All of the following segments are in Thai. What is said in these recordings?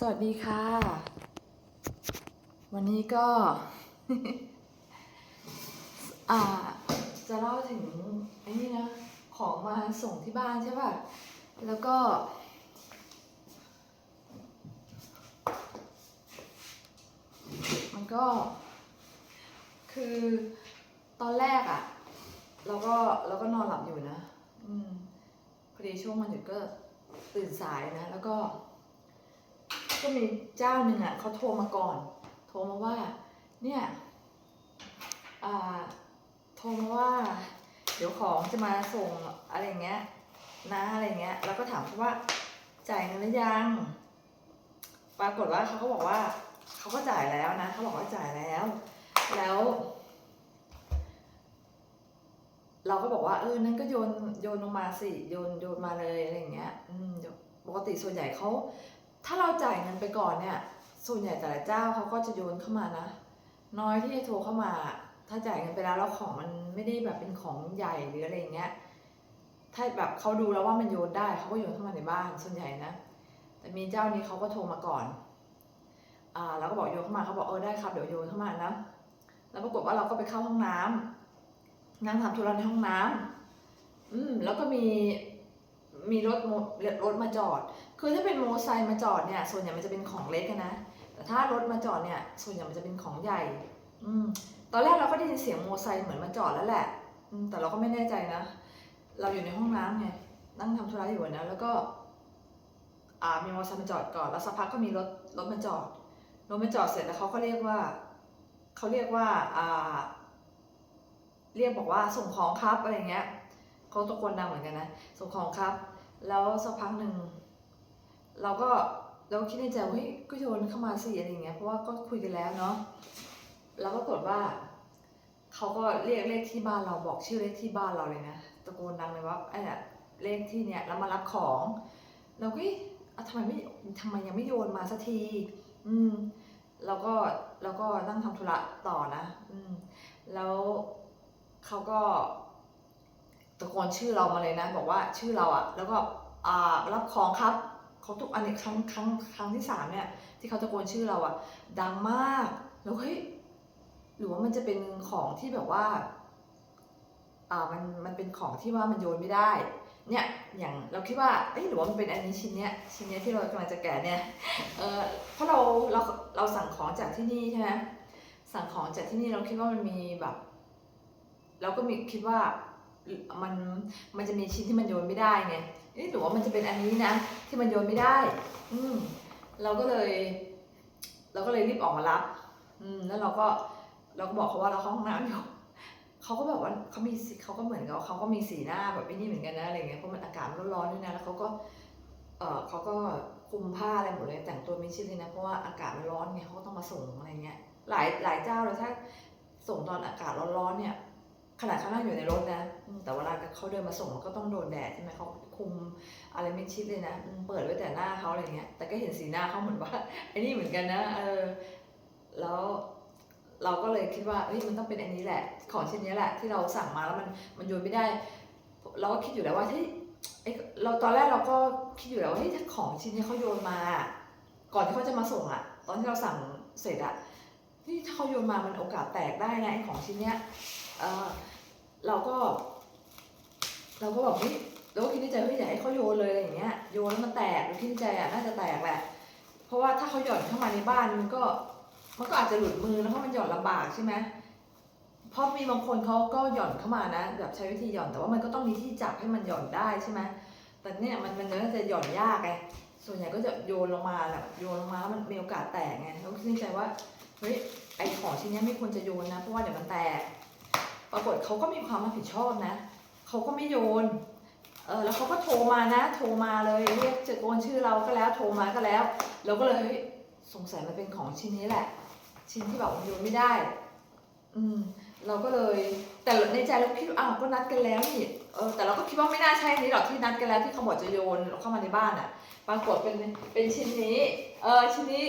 สวัสดีค่ะ วันนี้ก็อ่าจะเล่าถึงไอ้นี่นะ ของมาส่งที่บ้านใช่ป่ะ แล้วก็ มันก็ คือตอนแรกอะ่ะเราก็เราก็นอนหลับอยู่นะ อืมพอดีช่วงมันหยุดก็ตื่นสายนะ แล้วก็ ก็มีเจ้าหนึ่งอะเขาโทรมาก่อน โทรมาว่า เนี่ยอ่าโทรมาว่า เดี๋ยวของจะมาส่งอะไรเงี้ยนะอะไรเงี้ยแล้วก็ถามเขาว่าจ่ายเงินหรือยัง ปรากฏว่าเขาก็บอกว่าเขาก็จ่ายแล้วนะเขาบอกว่าจ่ายแล้ว แล้ว เราก็บอกว่าเออนั่นก็โยนโยนลงมาสิโยนโยนมาเลยอะไรเงี้ย อืมปกติส่วนใหญ่เขา ถ้าเราจ่ายเงินไปก่อนเนี่ย ส่วนใหญ่แต่ละเจ้าเขาก็จะโยนเข้ามานะ น้อยที่จะโทรเข้ามา ถ้าจ่ายเงินไปแล้วแล้วของมันไม่ได้แบบเป็นของใหญ่หรืออะไรอย่างเงี้ย ถ้าแบบเขาดูแล้วว่ามันโยนได้เขาก็โยนเข้ามาในบ้านส่วนใหญ่นะ แต่มีเจ้านี้เขาก็โทรมาก่อน อ่าแล้วก็บอกโยนเข้ามาเขาบอกเออได้ครับเดี๋ยวโยนเข้ามานะ แล้วปรากฏว่าเราก็ไปเข้าห้องน้ำนั่งทำธุระในห้องน้ำอืม แล้วก็มีมีรถรถมาจอด คือถ้าเป็นโมไซค์มาจอดเนี่ย ส่วนใหญ่มันจะเป็นของเล็กนะ แต่ถ้ารถมาจอดเนี่ย ส่วนใหญ่มันจะเป็นของใหญ่ อืม ตอนแรกเราก็ได้ยินเสียงโมไซค์เหมือนมาจอดแล้วแหละ อืม แต่เราก็ไม่แน่ใจนะ เราอยู่ในห้องน้ำไง นั่งทำธุระอยู่นะ แล้วก็ อ่า มีโมไซค์มาจอดก่อน แล้วสักพักก็มีรถ รถมาจอด รถมาจอดเสร็จแล้วเขาก็เรียกว่า เขาเรียกว่า อ่า เรียกบอกว่าส่งของครับอะไรเงี้ยเขาตะโกนดังเหมือนกันนะ ส่งของครับ แล้วสักพักหนึ่ง เราก็เราก็คิดในใจว่าเฮ้ยก็โยนเข้ามาสิอะไรอย่างเงี้ยเพราะว่าก็คุยกันแล้วเนาะแล้วก็กดว่าเขาก็เรียกเลขที่บ้านเราบอกชื่อเลขที่บ้านเราเลยนะตะโกนดังเลยว่าไอ้เนี่ยเลขที่เนี่ยแล้วมารับของเราก็เอ๊ะอะทำไมไม่ทำไมยังไม่โยนมาสักที อืมแล้วก็แล้วก็นั่งทำธุระต่อนะ อืม แล้วเขาก็ตะโกนชื่อเรามาเลยนะ บอกว่าชื่อเราอะแล้วก็อ่ารับของครับ เขาทุกอันนี้ครั้งครั้งครั้งที่สามเนี่ย ที่เขาตะโกนชื่อเราอะดังมากแล้วเฮ้ยหรือว่ามันจะเป็นของที่แบบว่า อ่ามันมันเป็นของที่ว่ามันโยนไม่ได้ เนี่ยอย่างเราคิดว่าเอ้ยหรือว่ามันเป็นอันนี้ชิ้นเนี้ยชิ้นเนี้ยที่เรากำลังจะแกะเนี่ยเออเพราะเราเราเราสั่งของจากที่นี่ใช่ไหมสั่งของจากที่นี่เราคิดว่ามันมีแบบเราก็มีคิดว่า มันมันจะมีชิ้นที่มันโยนไม่ได้ไงเอ๊ะหรือว่ามันจะเป็นอันนี้นะที่มันโยนไม่ได้ อืมเราก็เลย เราก็เลยรีบออกมารับ อืมแล้วเราก็เราก็บอกเขาว่าเราเข้าห้องน้ำอยู่เขาก็แบบว่าเขามีเขาก็เหมือนกับเขาก็มีสีหน้าแบบไอ้นี่เหมือนกันนะอะไรเงี้ยเพราะมันอากาศร้อนๆด้วยนะแล้วเขาก็เออเขาก็คลุมผ้าอะไรหมดเลยแต่งตัวไม่ชิดเลยนะเพราะว่าอากาศมันร้อนไงเขาก็ต้องมาส่งอะไรเงี้ยหลายหลายเจ้าเลยถ้าส่งตอนอากาศร้อนๆเนี่ย ขนาดเขานั่งอยู่ในรถนะอืมแต่เวลาเขาเดินมาส่งมันก็ต้องโดนแดดใช่ไหมเขาคุมอะไรไม่ชิดเลยนะอืมเปิดไว้แต่หน้าเขาอะไรเงี้ย แต่ก็เห็นสีหน้าเขาเหมือนว่าไอ้นี่เหมือนกันนะ เออ แล้วเราก็เลยคิดว่าเฮ้ยมันต้องเป็นอันนี้แหละ ของชิ้นนี้แหละที่เราสั่งมาแล้วมันมันโยนไม่ได้ เราก็คิดอยู่แล้วว่าเฮ้ยไอ้เราตอนแรกเราก็คิดอยู่แล้วว่าเฮ้ยถ้าของชิ้นนี้เขาโยนมา ก่อนที่เขาจะมาส่งอะตอนที่เราสั่งเสร็จอะนี่ถ้าเขาโยนมามันโอกาสแตกได้นะไอ้ของชิ้นเนี้ย เออเราก็ เราก็แบบเฮ้ยเราก็คิดในใจเฮ้ยอย่าให้เขาโยนเลยอะไรอย่างเงี้ยโยนแล้วมันแตกเราคิดในใจอะน่าจะแตกแหละเพราะว่าถ้าเขาหย่อนเข้ามาในบ้านมันก็มันก็อาจจะหลุดมือแล้วเพราะมันหย่อนลำบากใช่ไหมเพราะมีบางคนเขาก็หย่อนเข้ามานะแบบใช้วิธีหย่อนแต่ว่ามันก็ต้องมีที่จับให้มันหย่อนได้ใช่ไหมแต่เนี่ยมันมันน่าจะหย่อนยากไงส่วนใหญ่ก็จะโยนลงมาแบบโยนลงมาแล้วมันมีโอกาสแตกไงเราคิดในใจว่าเฮ้ยไอของชิ้นเนี้ยไม่ควรจะโยนนะเพราะว่าเดี๋ยวมันแตก ปรากฏเขาก็มีความรับผิดชอบนะเขาก็ไม่โยนเออแล้วเขาก็โทรมานะ โทรมาเลยเรียกจะโกนชื่อเราก็แล้วโทรมาก็แล้วเราก็เลยสงสัยมันเป็นของชิ้นนี้แหละ ชิ้นที่แบบโยนไม่ได้ อืม เราก็เลย แต่ในใจเราคิดอ้าวก็นัดกันแล้วนี่เออแต่เราก็คิดว่าไม่น่าใช่นนี้หรอกที่นัดกันแล้วที่เขาบอกจะโยนเข้ามาในบ้านอะ ปรากฏเป็นเป็นชิ้นนี้ เออชิ้นนี้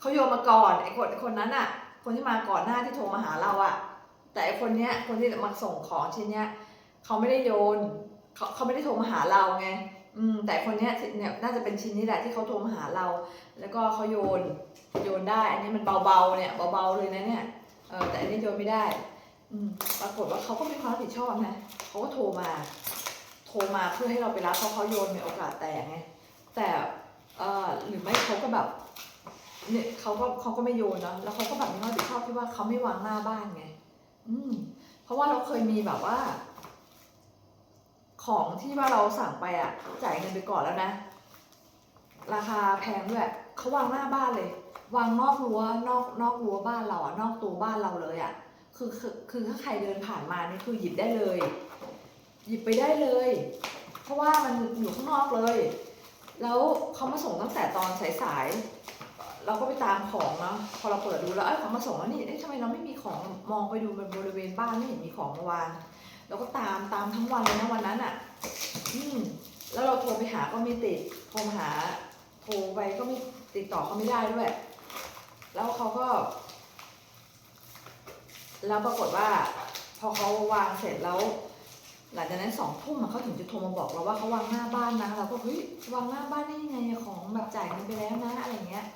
เขาโยนมาก่อนไอ้คนคนนั้นอะ คนที่มาก่อนหน้าที่โทรมาหาเราอะ แต่คนเนี้ยคนที่มาส่งของชิ้นเนี้ยเขาไม่ได้โยนเขาเขาไม่ได้โทรมาหาเราไงออืมแต่คนเนี้ยเนี่ยน่าจะเป็นชิ้นนี้แหละที่เขาโทรมาหาเรา แล้วก็เขาโยนโยนได้ อันนี้มันเบาๆเนี่ยเบาๆเลยนะเนี่ยเออแต่อันนี้โยนไม่ได้อืมปรากฏว่าเขาก็มีความรับผิดชอบนะเขาก็โทรมา โทรมาเพื่อให้เราไปรับเพราะเขาโยนมีโอกาสแตกไงแต่เออหรือไม่เขาก็แบบเนี่ยเขาก็เขาก็ไม่โยนเนาะแล้วเขาก็แบบมีความรับผิดชอบที่ว่าเขาไม่วางหน้าบ้านไง อืม เพราะว่าเราเคยมีแบบว่า ของที่ว่าเราสั่งไปอะจ่ายเงินไปก่อนแล้วนะ ราคาแพงด้วยเขาวางหน้าบ้านเลย วางนอกรั้วนอกนอกรั้วบ้านเราอะนอกตัวบ้านเราเลยอะคือคือคือถ้าใครเดินผ่านมานี่คือหยิบได้เลย หยิบไปได้เลย เพราะว่ามันอยู่ข้างนอกเลย แล้วเขามาส่งตั้งแต่ตอนสายๆ เราก็ไปตามของเนาะพอเราเปิดดูแล้วเอ้ยเขามาส่งแล้วนี่เอ๊ะทำไมเราไม่มีของมองไปดูบริเวณบ้านไม่เห็นมีของมาวางเราก็ตามตามทั้งวันเลยนะวันนั้นอะ อืมแล้วเราโทรไปหาก็ไม่ติดโทรหา โทรไปก็ไม่ติดต่อเขาไม่ได้ด้วย แล้วเขาก็ แล้วปรากฏว่า พอเขาวางเสร็จแล้ว หลังจากนั้นสองทุ่มเขาถึงจะโทรมาบอกเราว่าเขาวางหน้าบ้านนะเราก็เฮ้ยวางหน้าบ้านได้ยังไงของแบบจ่ายเงินไปแล้วนะอะไรเงี้ย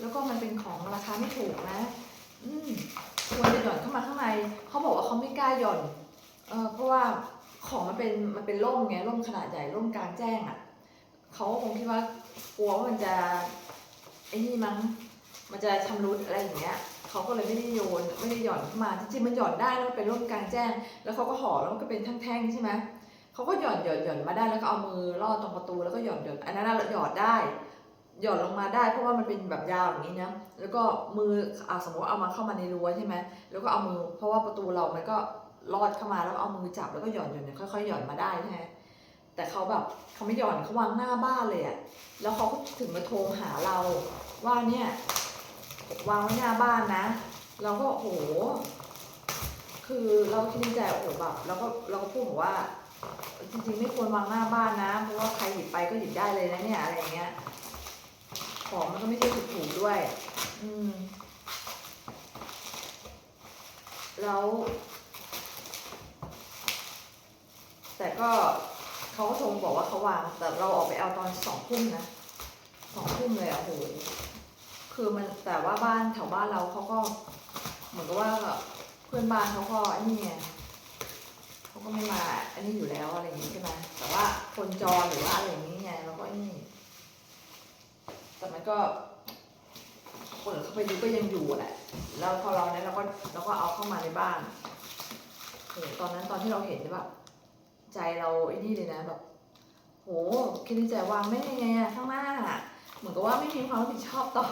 แล้วก็มันเป็นของราคาไม่ถูกนะ อืมควรจะหย่อนเข้ามาข้างในเขาบอกว่าเขาไม่กล้าหย่อนเออเพราะว่าของมันเป็นมันเป็นร่มไงร่มขนาดใหญ่ร่มกลางแจ้งอะ่ะเขาก็คงคิดว่ากลัวว่ามันจะไอ้นี่มั้งมันจะชำรุดอะไรอย่างเงี้ยเขาก็เลยไม่ได้โยนไม่ได้หย่อนเข้ามาจริงๆมันหย่อนได้แล้วมันเป็นร่มกลางแจ้ง แล้วเขาก็ห่อแล้วมันก็เป็นแท่งๆใช่ไหมเขาก็หย่อนหย่อนหย่อนมาได้แล้วก็เอามือลอดตรงประตูแล้วก็หย่อนหย่อนอันนั้นเราหยอดได้ หย่อนลงมาได้เพราะว่ามันเป็นแบบยาวอย่างนี้นะแล้วก็มืออ่าสมมติเอามาเข้ามาในรั้วใช่ไหมแล้วก็เอามือ เพราะว่าประตูเรามันก็ลอดเข้ามาแล้วเอามือจับแล้วก็หย่อนหย่อนค่อยๆหย่อนมาได้ใช่ไหมแต่เขาแบบเขาไม่หย่อนเขาวางหน้าบ้านเลยอะแล้วเขาก็ถึงมาโทรหาเราว่าเนี่ยวางไว้หน้าบ้านนะ เราก็โห คือเราคิดในใจโอ้โหแบบเราก็เราก็พูดบอกว่า จริงๆไม่ควรวางหน้าบ้านนะ เพราะว่าใครหยิบไปก็หยิบได้เลยนะเนี่ยอะไรเงี้ย ของมันก็ไม่ใช่ถูกๆด้วย อืม แล้ว แต่ก็เขาก็โทรมาบอกว่าเขาวาง แต่เราออกไปเอาตอนสองทุ่มนะสองทุ่มเลยอะโหคือมันแต่ว่าบ้านแถวบ้านเราเขาก็ เหมือนกับว่าเพื่อนบ้านเขาก็ไอ้นี่ไงเขาก็ไม่มา อันนี้อยู่แล้วอะไรอย่างนี้ใช่ไหมแต่ว่าคนจรหรือว่าอะไรอย่างนี้ไงเราก็ไอ้นี่ แต่มันก็เปิดเข้าไปดูก็ยังอยู่แหละ แล้วพอเราเนี่ยเราก็เราก็เอาเข้ามาในบ้านโหตอนนั้นตอนที่เราเห็นแบบใจเราไอ้นี่เลยนะแบบโหคิดในใจวางไม่ยังไงอะข้างหน้าเหมือนกับว่าไม่มีความรับผิดชอบต่อ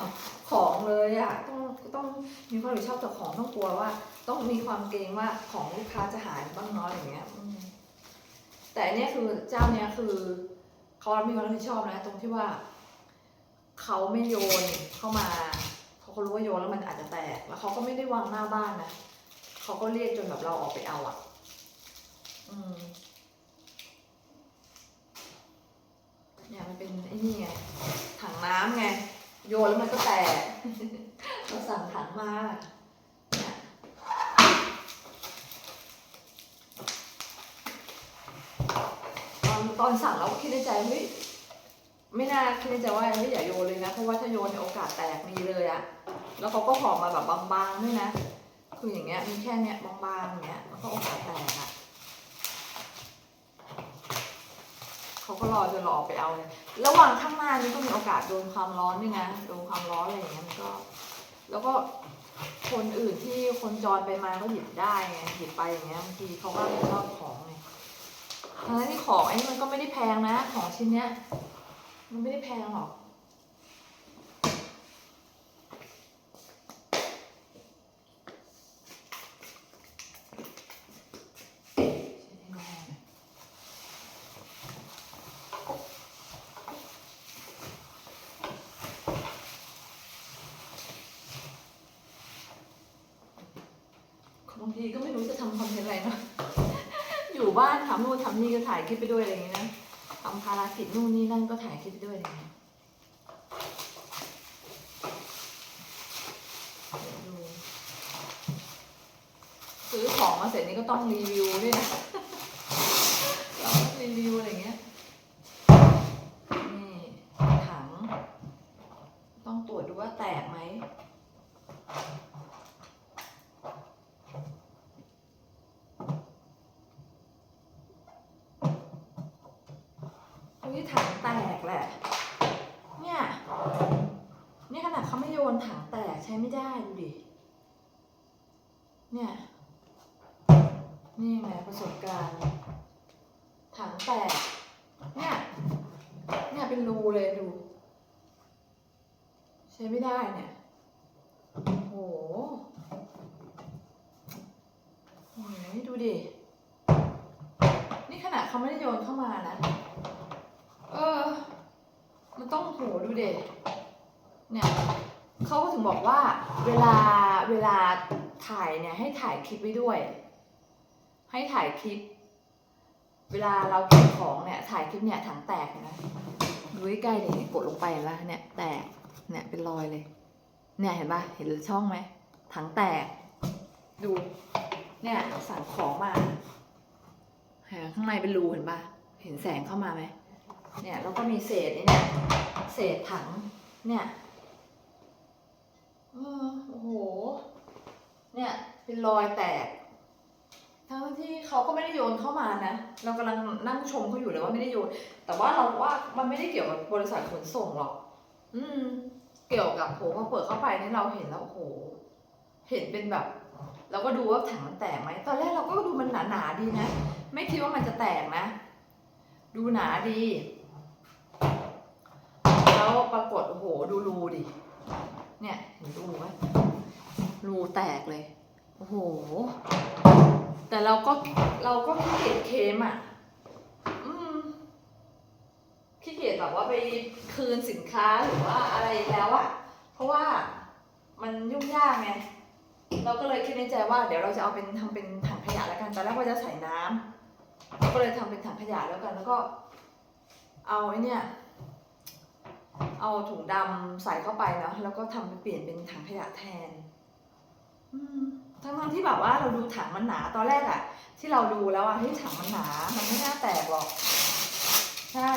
ของเลยอะต้องต้องมีความรับผิดชอบต่อของต้องกลัวว่า ต้องมีความเกรงว่าของลูกค้าจะหายบ้างน้อยอย่างเงี้ยแต่อันเนี้ยคือเจ้าเนี้ยคือเขามีความรับผิดชอบนะ ตรงที่ว่า เขาไม่โยนเข้ามาเขาก็รู้ว่าโยนแล้วมันอาจจะแตก แล้วเขาก็ไม่ได้วางหน้าบ้านนะเขาก็เรียกจนแบบเราออกไปเอาอะอืมเนี่ยมันเป็นไอ้นี่ไงถังน้ำไง โยนแล้วมันก็แตกเราสั่งถังมาตอนตอนสั่งเราก็คิดในใจเฮ้ย ไม่น่าคิดในใจว่าเฮ้ยอย่าโยนเลยนะ เพราะว่าถ้าโยนเนี่ยโอกาสแตกมีเลยอะแล้วเขาก็ห่อมาแบบบางๆด้วยนะ คืออย่างเงี้ยมีแค่เนี้ยบางๆอย่างเงี้ยแล้วก็โอกาสแตกอะเขาก็รอจนเราออกไปเอาเลยระหว่างข้างหน้านี้ก็มีโอกาสโดนความร้อนด้วยนะโดนความร้อนอะไรอย่างเงี้ยมันก็ แล้วก็คนอื่นที่คนจรไปมาก็หยิบได้ไงหยิบไปอย่างเงี้ยบางทีเขาก็ไม่ชอบของไงทั้งนั้นที่ของไอ้นี่มันก็ไม่ได้แพงนะ ของชิ้นเนี้ย มันไม่ได้แพงหรอก บางทีก็ไม่รู้จะทำคอนเทนต์อะไรเนอะอยู่บ้านทำนู่นทำนี่ก็ถ่ายคลิปไปด้วยอะไรอย่างเงี้ยนะ มภาระสิทธิ์นู่นนี่นั่นก็ถ่ายคลิปด้วยเลยนะซื้อของมาเสร็จนี่ก็ต้องรีวิวด้วยนะเราต้องรีวิวอะไรเงี้ย นี่ถัง ต้องตรวจดูว่าแตกไหม ยถังแตกแหละ เนี่ย นี่ขนาดเขาไม่โยนถังแตกใช้ไม่ได้ดูดิ เนี่ย นี่ไงประสบการณ์ ถังแตก เนี่ย เนี่ยเป็นรูเลยดู ใช้ไม่ได้เนี่ยโอ้โหโอ้ยดูดิ นี่ขนาดเขาไม่ได้โยนเข้ามานะ มันต้องโหดูเด็เนี่ยเขาก็ถึงบอกว่าเวลาเวลาถ่ายเนี่ยให้ถ่ายคลิปไว้ด้วย ให้ถ่ายคลิป เวลาเราเก็บของเนี่ยถ่ายคลิปเนี่ยถังแตกนะดูใกล้ๆเนี่ยกดลงไปเห็นปะเนี่ยแตกเนี่ยเป็นรอยเลย เนี่ยเห็นปะเห็นช่องไหมถังแตก ดู เนี่ยสั่งของมาหาข้างในเป็นรูเห็นปะเห็นแสงเข้ามาไหม เนี่ยแล้วก็มีเศษนี่เนี่ยเศษถัง เนี่ยเออโอ้โห เนี่ย เป็นรอยแตก ทั้งที่เขาก็ไม่ได้โยนเข้ามานะ เรากำลังนั่งชมเขาอยู่เลยว่าไม่ได้โยน แต่ว่าเราว่ามันไม่ได้เกี่ยวกับบริษัทขนส่งหรอก อืม เกี่ยวกับโหพอเปิดเข้าไปนี่เราเห็นแล้วโอ้โห เห็นเป็นแบบ เราก็ดูว่าถังมันแตกไหม ตอนแรกเราก็ดูมันหนาๆดีนะ ไม่คิดว่ามันจะแตกนะ ดูหนาดี ปรากฏโอ้โหดูรูดิ เนี่ยเห็นรูไหมรูแตกเลย โอ้โห แต่เราก็เราก็ขี้เกียจเคมอะอืมขี้เกียจแบบว่าไปคืนสินค้าหรือว่าอะไรแล้วอะเพราะว่ามันยุ่งยากไง เราก็เลยคิดในใจว่าเดี๋ยวเราจะเอาเป็นทำเป็นถังขยะแล้วกัน ตอนแรกว่าจะใส่น้ำเราก็เลยทำเป็นถังขยะแล้วกัน แล้วก็ เอาไอ้เนี่ย เอาถุงดำใส่เข้าไปเนาะแล้วก็ทำเป็นเปลี่ยนเป็นถังขยะแทนอืมทั้งๆที่แบบว่าเราดูถังมันหนาตอนแรกอะที่เราดูแล้วอะที่ถังมันหนา มันไม่น่าแตกหรอก ใช่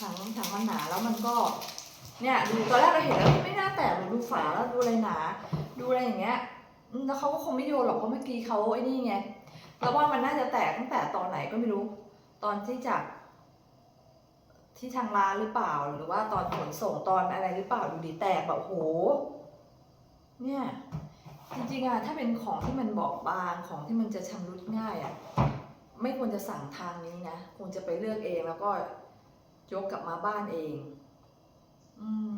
ถังถังมันหนาแล้วมันก็ เนี่ย ดูตอนแรกเราเห็นแล้วไม่น่าแตกหรอดูฝาแล้วดูอะไรหนา ดูอะไรอย่างเงี้ยแล้วเขาก็คงไม่โยนหรอกเพราะเมื่อกี้เขาไอ้นี่ไงแล้วว่ามันน่าจะแตกตั้งแต่ตอนไหนก็ไม่รู้ ตอนที่จาก ที่ทางร้านหรือเปล่าหรือว่าตอนขนส่งตอนอะไรหรือเปล่าดูดีแตกแบบโห เนี่ยจริงๆอะถ้าเป็นของที่มันบอบบางของที่มันจะชำรุดง่ายอะไม่ควรจะสั่งทางนี้นะควรจะไปเลือกเองแล้วก็ยกกลับมาบ้านเอง อืม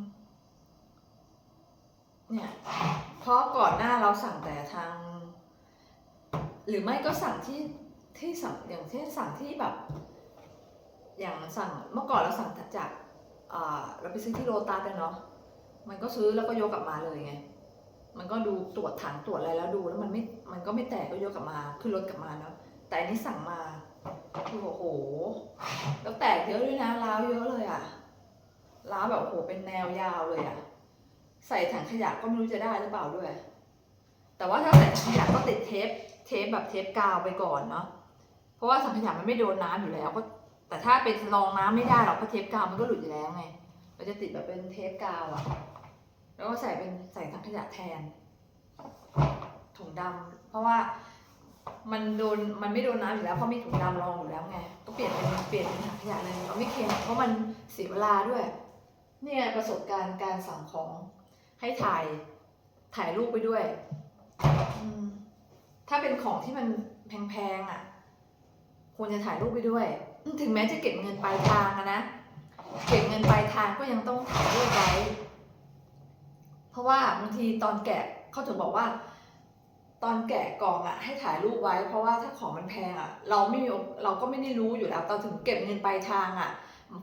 เนี่ย เพราะก่อนหน้าเราสั่งแต่ทาง หรือไม่ก็สั่งที่ที่สั่งอย่างเช่นสั่งที่แบบ อย่างสั่งเมื่อก่อนเราสั่งจากเราไปซื้อที่โลตัสอะเนาะมันก็ซื้อแล้วก็ยกกลับมาเลยไงมันก็ดูตรวจถังตรวจอะไรแล้วดูแล้วมันไม่มันก็ไม่แตกก็ยกกลับมาขึ้นรถกลับมาเนาะแต่อันนี้สั่งมาคือโอ้โหแล้วแตกเยอะด้วยนะร้าวเยอะเลยอะร้าวแบบโอ้โหเป็นแนวยาวเลยอะใส่ถังขยะก็ไม่รู้จะได้หรือเปล่าด้วย แต่ว่าถ้าใส่ถังขยะก็ติดเทปเทปแบบเทปกาวไปก่อนเนาะเพราะว่าถังขยะมันไม่โดนน้ำอยู่แล้วก็ แต่ถ้าเป็นรองน้ำไม่ได้หรอกเพราะเทปกาวมันก็หลุดอยู่แล้วไงเราจะติดแบบเป็นเทปกาวอะแล้วก็ใส่เป็นใส่ถังขยะแทน ถุงดำเพราะว่ามันโดนมันไม่โดนน้ำอยู่แล้วเพราะมีถุงดำรองอยู่แล้วไง ก็เปลี่ยนเป็นเปลี่ยนเป็นถังขยะเลยเราไม่เค็มเพราะมันเสียเวลาด้วย เนี่ยประสบการณ์การสั่งของให้ถ่ายถ่ายรูปไปด้วย ถ้าเป็นของที่มันแพงๆอะควรจะถ่ายรูปไปด้วย ถึงแม้จะเก็บเงินปลายทางอะนะเก็บเงินปลายทางก็ยังต้องถ่ายรูปไว้ เพราะว่าบางทีตอนแกะเขาถึงบอกว่า ตอนแกะกล่องอะให้ถ่ายรูปไว้ เพราะว่าถ้าของมันแพงอะเราไม่มีเราก็ไม่ได้รู้อยู่แล้วตอนถึงเก็บเงินปลายทางอะ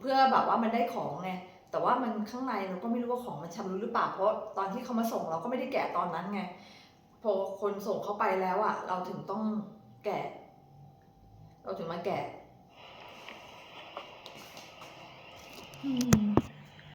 เพื่อแบบว่ามันได้ของไงแต่ว่ามันข้างในเราก็ไม่รู้ว่าของมันชำรุดหรือเปล่าเพราะตอนที่เขามาส่งเราก็ไม่ได้แกะตอนนั้นไงพอคนส่งเข้าไปแล้วอะเราถึงต้องแกะ เราถึงมาแกะ อืม